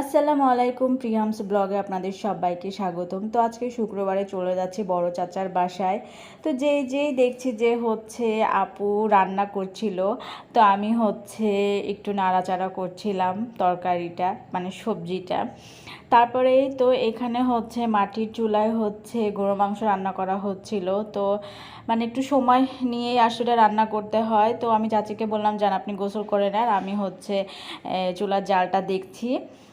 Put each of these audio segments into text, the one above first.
আসসালামু আলাইকুম, প্রিয়ামস ব্লগে আপনাদের সবাইকে স্বাগতম। তো আজকে শুক্রবারে চলে যাচ্ছে বড় চাচার বাসায়। তো যেই যেই দেখছি যে হচ্ছে আপু রান্না করছিল, তো আমি হচ্ছে একটু নাড়াচাড়া করছিলাম তরকারিটা মানে সবজিটা। তারপরে তো এখানে হচ্ছে মাটির চুলায় হচ্ছে গরু মাংস রান্না করা হচ্ছিল। তো মানে একটু সময় নিয়ে আসলে রান্না করতে হয়। তো আমি চাচিকে বললাম যান আপনি গোসল করে নেন, আমি হচ্ছে চুলার জালটা দেখছি।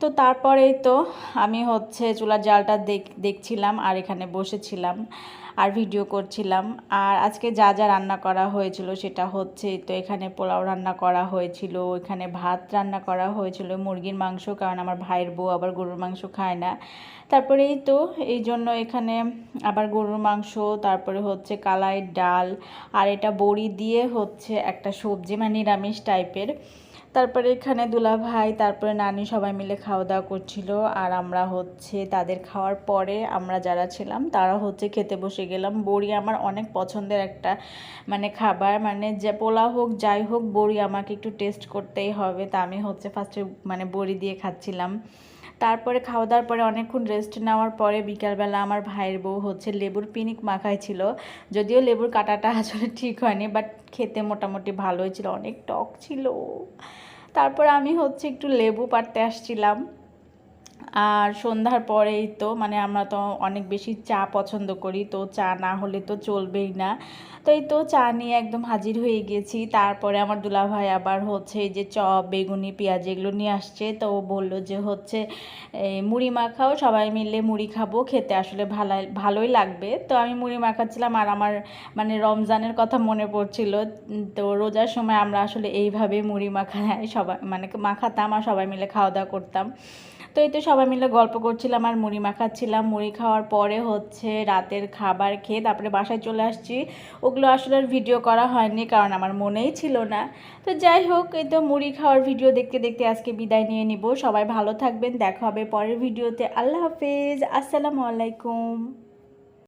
তো তারপরেই তো আমি হচ্ছে চুলার জালটা দেখ, দেখছিলাম আর এখানে বসেছিলাম আর ভিডিও করছিলাম। আর আজকে যা যা রান্না করা হয়েছিল সেটা হচ্ছে তো এখানে পোলাও রান্না করা হয়েছিল, এখানে ভাত রান্না করা হয়েছিল, মুরগির মাংস, কারণ আমার ভাইয়ের বউ আবার গরুর মাংস খায় না। তারপরে এই তো এই জন্য এখানে আবার গরুর মাংস, তারপরে হচ্ছে কালাই ডাল, আর এটা বড়ি দিয়ে হচ্ছে একটা সবজি মানে নিরামিষ টাইপের তারপরে এখানে দুলা ভাই তারপরে নানি সবাই মিলে খাওয়া দাওয়া করছিল আর আমরা হচ্ছে তাদের খাওয়ার পরে আমরা যারা ছিলাম, তারা হচ্ছে খেতে বসে গেলাম। বড়ি আমার অনেক পছন্দের একটা মানে খাবার মানে যে পোলাও হোক, যাই হোক, বড়ি আমাকে একটু টেস্ট করতেই হবে। তা আমি হচ্ছে ফার্স্টে মানে বড়ি দিয়ে খাচ্ছিলাম। তারপরে খাওয়া দাওয়ার পরে অনেকক্ষণ রেস্ট নেওয়ার পরে বিকালবেলা আমার ভাইয়ের বউ হচ্ছে লেবুর পিনিক মাখাইছিল। যদিও লেবুর কাটাটা আসলে ঠিক হয়নি বাট খেতে মোটামুটি ভালোই ছিল। অনেক টক ছিল। তারপর আমি হচ্ছে একটু লেবু পাড়তে আসছিলাম। আর সন্ধ্যার পরেই তো মানে আমরা তো অনেক বেশি চা পছন্দ করি, তো চা না হলে তো চলবেই না। তো এই তো চা নিয়ে একদম হাজির হয়ে গেছি। তারপরে আমার দুলাভাই আবার হচ্ছে যে চপ, বেগুনি, পেঁয়াজ এগুলো নিয়ে আসছে। তো ও বলল যে হচ্ছে মুড়ি মাখাও, সবাই মিলে মুড়ি খাব, খেতে আসলে ভালোই ভালোই লাগবে। তো আমি মুড়ি মাখাচ্ছিলাম আর আমার মানে রমজানের কথা মনে পড়ছিল। তো রোজার সময় আমরা আসলে এইভাবে মুড়ি মাখাই সবাই মানে মাখাতাম আর সবাই মিলে খাওয়া দাওয়া করতাম। তো এই তো সবাই মিলে গল্প করছিলাম আর মুড়ি মাখাচ্ছিলাম। মুড়ি খাওয়ার পরে হচ্ছে রাতের খাবার খেয়ে তারপরে বাসায় চলে আসছি। ওগুলো আসলে আর ভিডিও করা হয়নি কারণ আমার মনেই ছিল না। তো যাই হোক, এই তো মুড়ি খাওয়ার ভিডিও দেখতে দেখতে আজকে বিদায় নিয়ে নিব। সবাই ভালো থাকবেন, দেখা হবে পরের ভিডিওতে আল্লাহ হাফেজ, আসসালামু আলাইকুম।